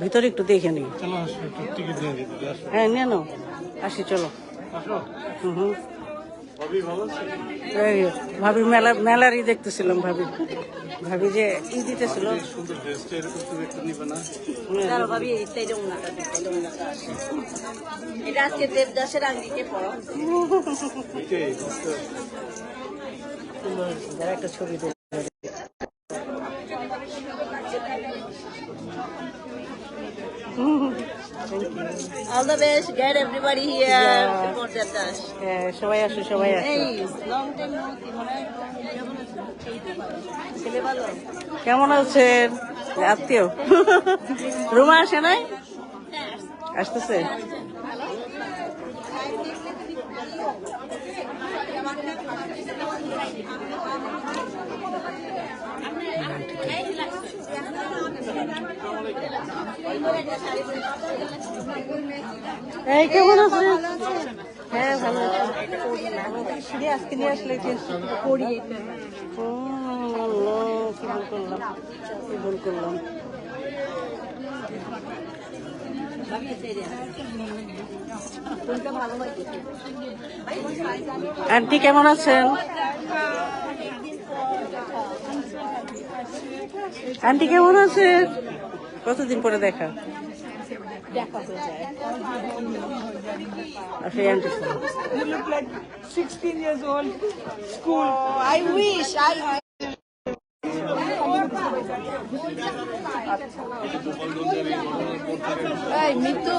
ভিতরে একটু দেখে আসো হ্যাঁ নিয়ে নাও। আসি চলো। হুম হুম। ভাবি মেলা মেলারই দেখতেছিলাম ভাবি। ভাবি যে ই দিতেছিল। না? এটা আজকে দেবদাসের আঙ্গিকে পড়ো একটা ছবি দেখ all the best get everybody here for Devdas হ্যাঁ, সবাই আসো সবাই আসো। এই লং টাইম মনে হয় কেমন আছেন? আত্মীয়? রুমা আসে নাই? আসতেছে? এই কেমন আছেন হ্যাঁ ভালো আছি। আজকে নিয়ে আসলে ভুল করলাম ভুল করলাম। আন্টি, কেমন আছেন? আন্টি, কেমন আছেন? কতদিন পরে দেখা আর সেই aunty You look like 16 years old. School. I wish. I. এই মিতু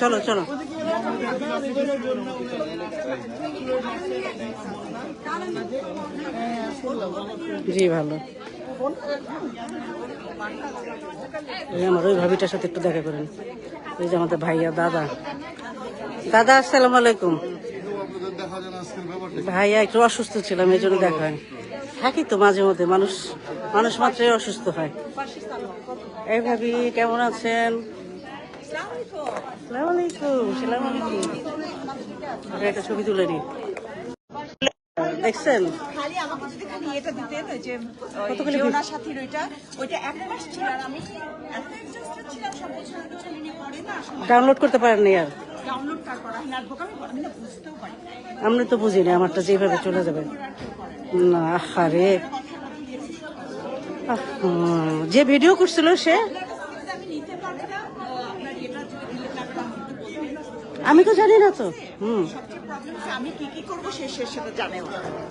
চলো চলো। চলো জি, ভালো। এই আমার ওই ভাবিটার সাথে একটু দেখা করেন। ওই যে আমাদের ভাইয়া, দাদা। দাদা, আসসালামু আলাইকুম। ভাইয়া একটু অসুস্থ ছিলাম, এই জন্য দেখা হয় থাকি তো মাঝে মধ্যে, মানুষ মানুষ মাত্রই অসুস্থ হয়। এই ভাবি কেমন আছেন? একটা ছবি তুলে নি দেখছেন ডাউনলোড করতে পারেন না আর। আমরা তো বুঝি না আমারটা যেভাবে চলে যাবে। না। আরে যে ভিডিও করছিল সে? আমি তো জানি না তো। হুম। আমি কি কি করব সে